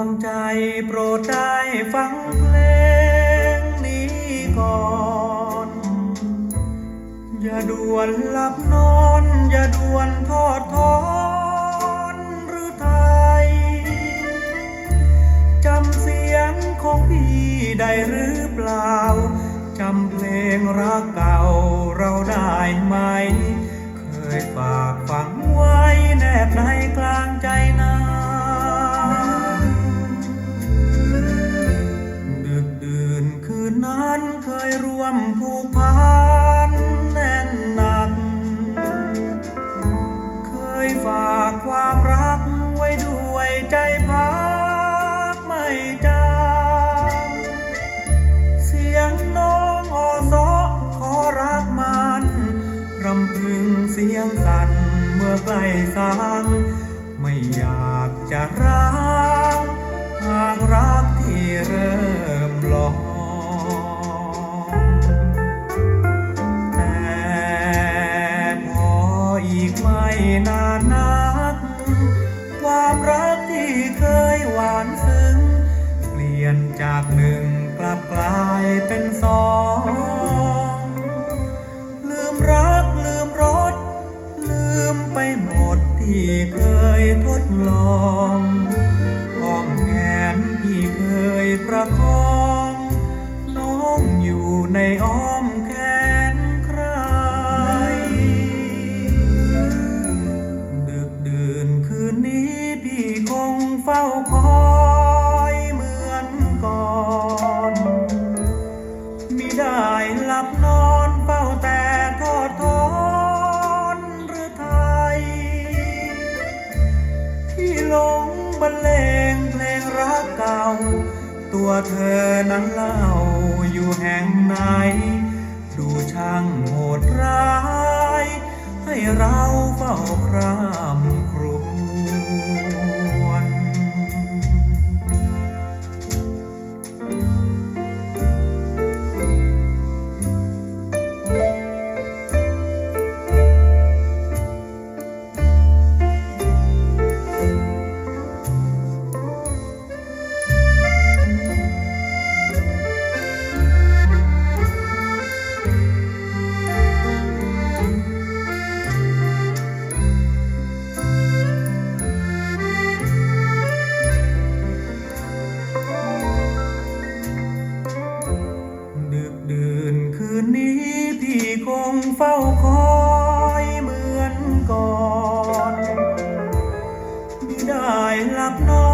วงใจโปรดได้ฟังเพลงนี้ก่อน อย่าด่วนหลับนอน อย่าด่วนทอดถอนหรือไทยจำเสียงของพี่ได้หรือเปล่า จำเพลงรักเก่าเราได้ไหม เคยฝาก นั้นเคยร่วมผูกพันแน่นหนัก เคยฝากความรักไว้ด้วยใจพักไม่จางเสียงน้องอสอขอรักมันรำพึงเสียงสั่นเมื่อใกล้สางไม่อยากจะร้างหากรักที่เริ่มหลอง จากหนึ่งกลับกลายเป็นสองลืมรักลืมรสลืมไปหมดที่เคยทดลองอ้อมแขนที่เคยประคองน้องอยู่ในอ้อมแขนใครดึกดื่นคืนนี้พี่คงเฝ้าคอย มิได้หลับนอนเฝ้าแต่ทอดทอนหรือไทย ที่หลงบรรเลงเพลงรักเก่า ตัวเธอนั้นเล่าอยู่แห่งไหน ดูช่างโหดร้าย ให้เราเฝ้า คงเฝ้าคอยเหมือนก่อนมิได้หลับน